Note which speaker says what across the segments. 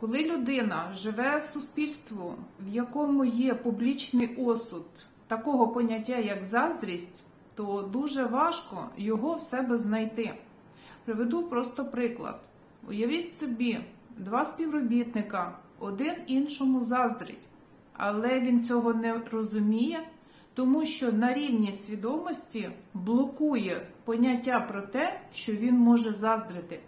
Speaker 1: Коли людина живе в суспільстві, в якому є публічний осуд такого поняття, як заздрість, то дуже важко його в себе знайти. Приведу просто приклад. Уявіть собі, два співробітника, один іншому заздрить, але він цього не розуміє, тому що на рівні свідомості блокує поняття про те, що він може заздрити.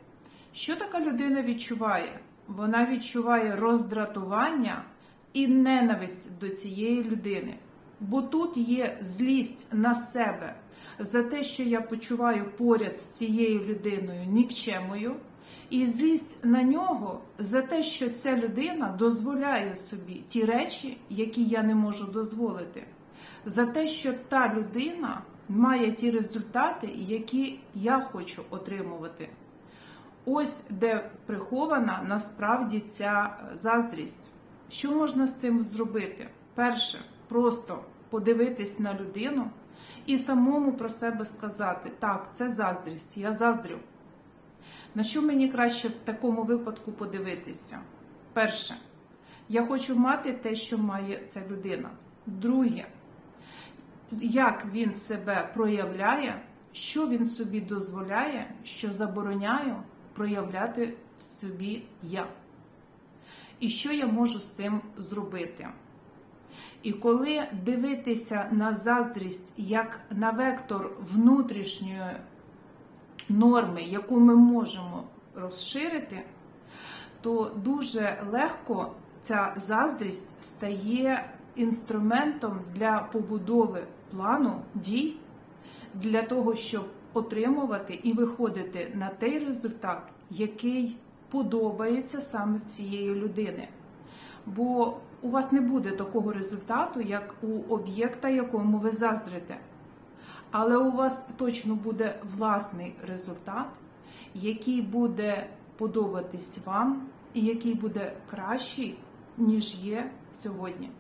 Speaker 1: Що така людина відчуває? Вона відчуває роздратування і ненависть до цієї людини. Бо тут є злість на себе за те, що я почуваю поряд з цією людиною нікчемою, і злість на нього за те, що ця людина дозволяє собі ті речі, які я не можу дозволити, за те, що та людина має ті результати, які я хочу отримувати. Ось де прихована насправді ця заздрість. Що можна з цим зробити? Перше, просто подивитись на людину і самому про себе сказати: так, це заздрість, я заздрю. На що мені краще в такому випадку подивитися? Перше, я хочу мати те, що має ця людина. Друге, як він себе проявляє, що він собі дозволяє, що забороняю проявляти в собі я. І що я можу з цим зробити? І коли дивитися на заздрість як на вектор внутрішньої норми, яку ми можемо розширити, то дуже легко ця заздрість стає інструментом для побудови плану дій для того, щоб отримувати і виходити на той результат, який подобається саме в цієї людини. Бо у вас не буде такого результату, як у об'єкта, якому ви заздрите. Але у вас точно буде власний результат, який буде подобатись вам і який буде кращий, ніж є сьогодні.